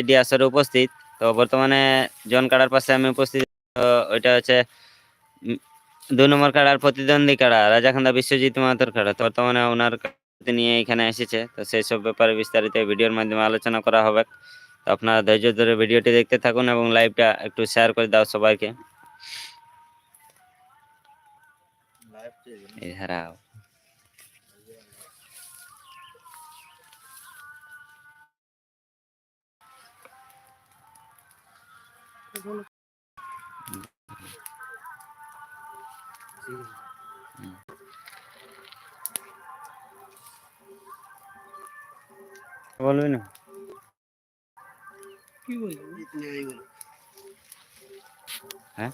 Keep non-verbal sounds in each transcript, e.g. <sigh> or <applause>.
এটি আসরে উপস্থিত। তো বর্তমানে জন কাড়ার পাশে আমি উপস্থিত। ওইটা হচ্ছে দুই নম্বর কাড়ার প্রতিদ্বন্দ্বী কাড়া রাজাখান্দা বিশ্বজিৎ মাহাতোর কাড়া। তো বর্তমানে ওনার নিয়ে এখানে এসেছে। তো সেই সব ব্যাপারে বিস্তারিত ভিডিওর মাধ্যমে আলোচনা করা হবে। তো আপনারা ধৈর্য ধরে ভিডিওটি দেখতে থাকুন এবং লাইভটা একটু শেয়ার করে দাও সবাইকে। এই হারাও। বলবি না কি বলব হ্যাঁ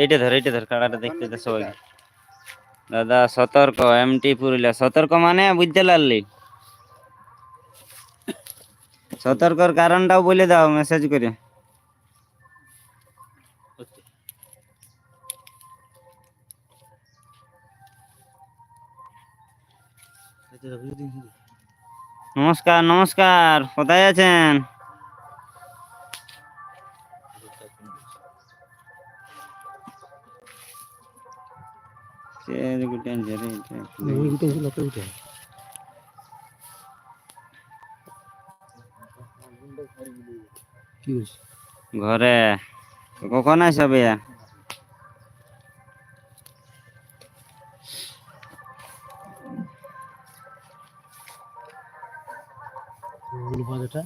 এইটা ধর এইটা ধর কাড়াটা দেখতে দে সবাইকে দাদা, সতর্ক এমটি পুরুলিয়া। সতর্ক মানে বুঝতে পারলি? সতর্কর কারণটাও বলে দাও মেসেজ করে। নমস্কার নমস্কার কোথায় আছেন ঘরে কখন আসবে ধন্যবাদ এটা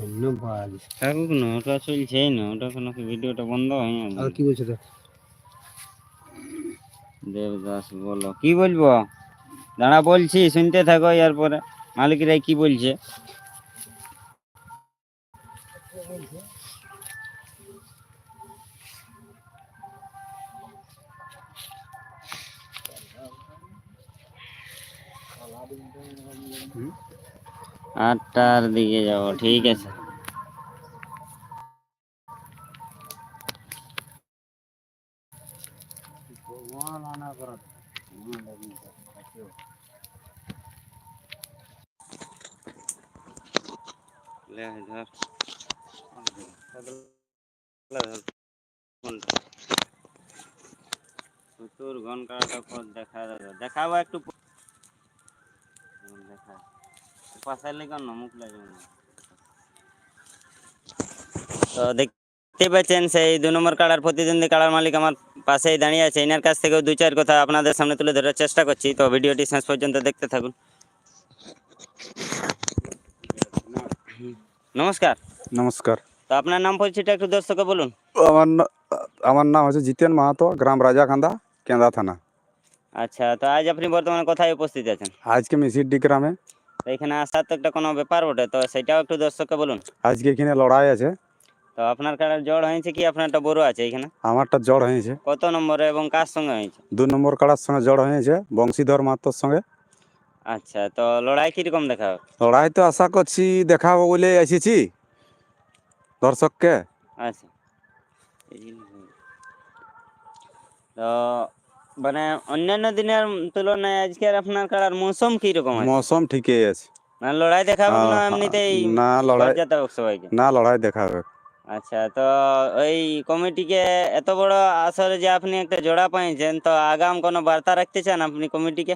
ধন্যবাদ। থাকুক না ওটা চলছেই না ওটা কোনো কি ভিডিওটা বন্ধ হয়নি? আর কি বলছে দেখ। দেবদাস বলো কি বলব? দাঁড়া বলছি শুনতে থাকো এর পরে। মালিকরাই কি বলছে? আটটার দিকে যাব ঠিক আছে লে ধর প্রচুর ঘন কাটা পর দেখা যাবে দেখাবো একটু প- হুম, দেখা পাশে লেগে না মুখ লাগে না। তো দেখতে পাচ্ছেন সেই দু নম্বর কাড়ার প্রতিদ্বন্দ্বী কাড়ার মালিক আমার পাশেই দাঁড়িয়ে আছে এনার কাছ থেকেও দু চার কথা আপনাদের সামনে তুলে ধরার চেষ্টা করছি তো ভিডিওটি শেষ পর্যন্ত দেখতে থাকুন নমস্কার নমস্কার তো আপনার নাম পরিচয়টা একটু দর্শকে বলুন আমার না- আমার নাম হচ্ছে জিতেন মাহাতো গ্রাম রাজাকান্দা কেন্দা থানা আচ্ছা তো আজ আপনি বর্তমানে কোথায় উপস্থিত আছেন আজকে মিসিডি গ্রামে তো এখানে আসার তো একটা কোনো ব্যাপার বটে তো সেটাও একটু দর্শককে বলুন। আজকে এখানে লড়াই আছে। তো আপনার কাড়ার জ্বর হয়েছে কি? আপনারটা বড় আছে এখানে। আমারটা জ্বর হয়েছে। কত নম্বরে এবং কার সঙ্গে হয়েছে? দু নম্বর কাড়ার সঙ্গে জ্বর হয়েছে বংশীধর মাহাতোর সঙ্গে। আচ্ছা তো লড়াই কীরকম দেখা হবে লড়াই তো আশা করছি দেখাবো বলে এসেছি দর্শককে। আচ্ছা। তো মানে অন্যান্য দিনের তুলনায় আজকের আপনার কাড়ার মৌসুম কীরকম আছে? মৌসুম ঠিকই আছে। মানে লড়াই দেখাবো না এমনিতেই না লড়াই হোক সবাইকে? না লড়াই দেখাবে। আচ্ছা তো ওই কমিটিকে এত বড় আসরে যে আপনি একটা জোড়া পাইছেন তো আগাম কোনো বার্তা রাখতে চান আপনি কমিটিকে?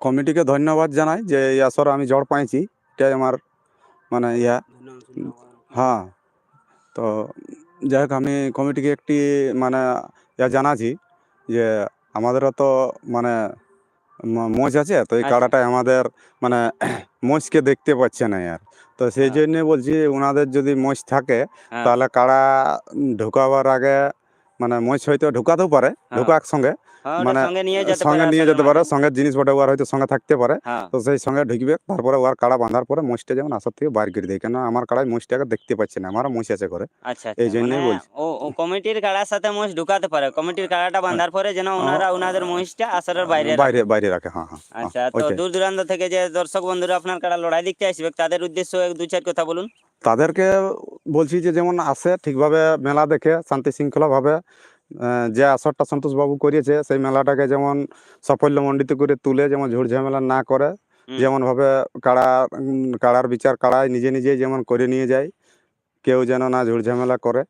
কমিটিকে ধন্যবাদ জানাই যে এই আসর আমি জ্বর পাইছি। এটাই আমার মানে ইয়া। হ্যাঁ তো যাই হোক আমি কমিটিকে একটি মানে ইয়া জানাছি যে আমাদেরও তো মানে মোষ আছে তো এই কাড়াটা কাড়াটাই আমাদের মানে <clears throat> মোচকে দেখতে পাচ্ছে না আর তো সেই জন্যে জন্য বলছি ওনাদের যদি মোচ থাকে হ্যাঁ। তাহলে কাড়া ঢুকাবার আগে মানে মোষ হয়তো ঢুকাতেও পারে হ্যাঁ। সঙ্গে হ্যাঁ, ওটা মানে সঙ্গে নিয়ে যেতে পারে আসলে যেতে সঙ্গে জিনিসপত্র ওর হয়তো সঙ্গে থাকতে পারে। হ্যাঁ। তো সেই সঙ্গে ঢুকবে তারপরে ওর কাড়া বাঁধার পরে যেমন আসার থেকে বাইর করে দেয়। কেন আমার কাড়ায় দেখতে পাচ্ছি না আমারও আছে করে আচ্ছা এই আচ্ছা, জন্যই মানে বলছি। ও কমিটির কাড়ার সাথে ঢুকাতে পারে। কমিটির কাড়াটা বাঁধার পরে যেন ওনারা ওনাদের আসরের বাইরে বাইরে বাইরে রাখে হ্যাঁ হ্যাঁ হ্যাঁ, আচ্ছা তো দূর দূরান্ত থেকে যে দর্শক বন্ধুরা আপনার কাড়া লড়াই দেখতে আসবে তাদের উদ্দেশ্য এক দু চার কথা বলুন। তাদেরকে বলছি যে যেমন আসে ঠিকভাবে মেলা দেখে শান্তি শৃঙ্খলাভাবে আহ, যে আসরটা সন্তোষবাবু করিয়েছে সেই মেলাটাকে যেমন সাফল্য সাফল্যমণ্ডিত করে তুলে যেমন ঝুট ঝামেলা না করে যেমন ভাবে কাড়া কাড়ার বিচার কাড়ায় নিজে নিজে যেমন করে নিয়ে যায় কেউ যেন না ঝুট ঝামেলা করে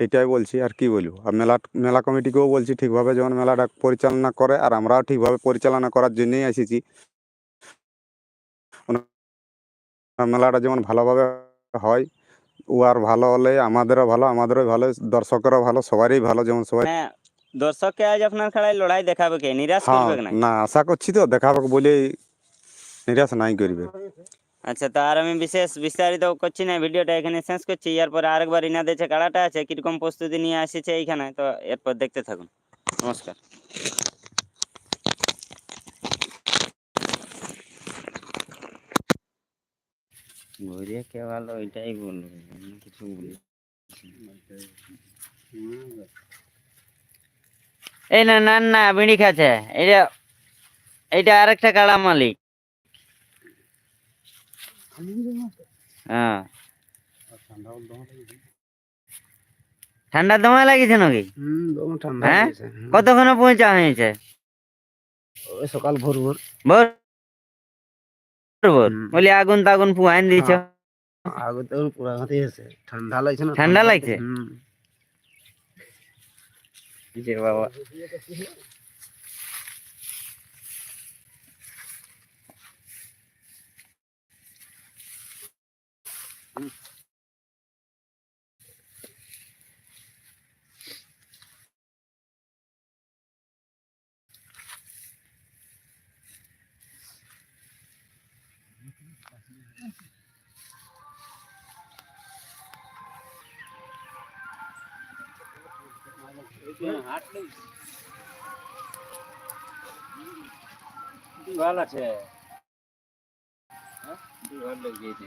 এটাই বলছি আর কি বলব? আর মেলা মেলা কমিটিকেও বলছি ঠিকভাবে যেমন মেলাটা পরিচালনা করে আর আমরাও ঠিকভাবে পরিচালনা করার জন্যই এসেছি। মেলাটা যেমন ভালোভাবে হয় ও আর ভালো হলে আমাদেরও ভালো আমাদেরও ভালো দর্শকেরও ভালো সবারই ভালো যেমন সবাই মানে দর্শককে আজ আপনার খেলায় লড়াই দেখাবে কে? নিরাশ হ্যাঁ করবে না না আশা করছি তো দেখাবে বলেই নিরাশ নাই করবে। আচ্ছা তো আর আমি বিশেষ বিস্তারিত করছি না ভিডিওটা এখানে শেষ করছি। এরপরে আরেকবার ইনাদের যে কাড়াটা আছে কীরকম প্রস্তুতি নিয়ে আসছে এইখানে তো এরপর দেখতে থাকুন। নমস্কার। ঘুরিয়ে কে ভালো ওইটাই বলব কিছু বলি এই না না না বিড়ি খাচ্ছে। এটা এটা আরেকটা কাড়া মালিক। হ্যাঁ। ঠান্ডা দমা লাগিছে নাকি? হ্যাঁ? কতক্ষণে পৌঁছা হয়েছে? সকাল ভোর ভোর। ভোর। বলি আগুন তাগুন পুয়াইন দিছ। আগুন তো পুরা হাতে আছে ঠান্ডা লাগছে না? ঠান্ডা লাগছে? হুম। বাবা। ভালো আছে। ভালো লাগিয়েছে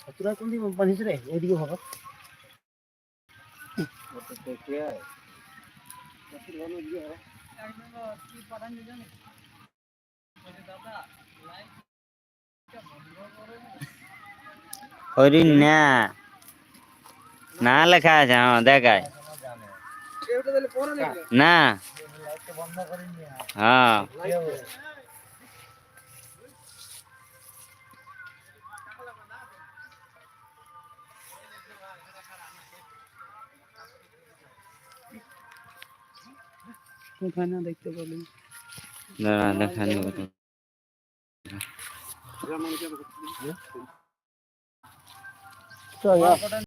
সতুরা কোন দিকে বানিয়েছে রে এদিকে ভাবা হরিণ না। না লেখা আছে হ্যাঁ দেখায়। না। হ্যাঁ। কোথায় না দেখতে পেলাম দাঁড়া দেখানি। তো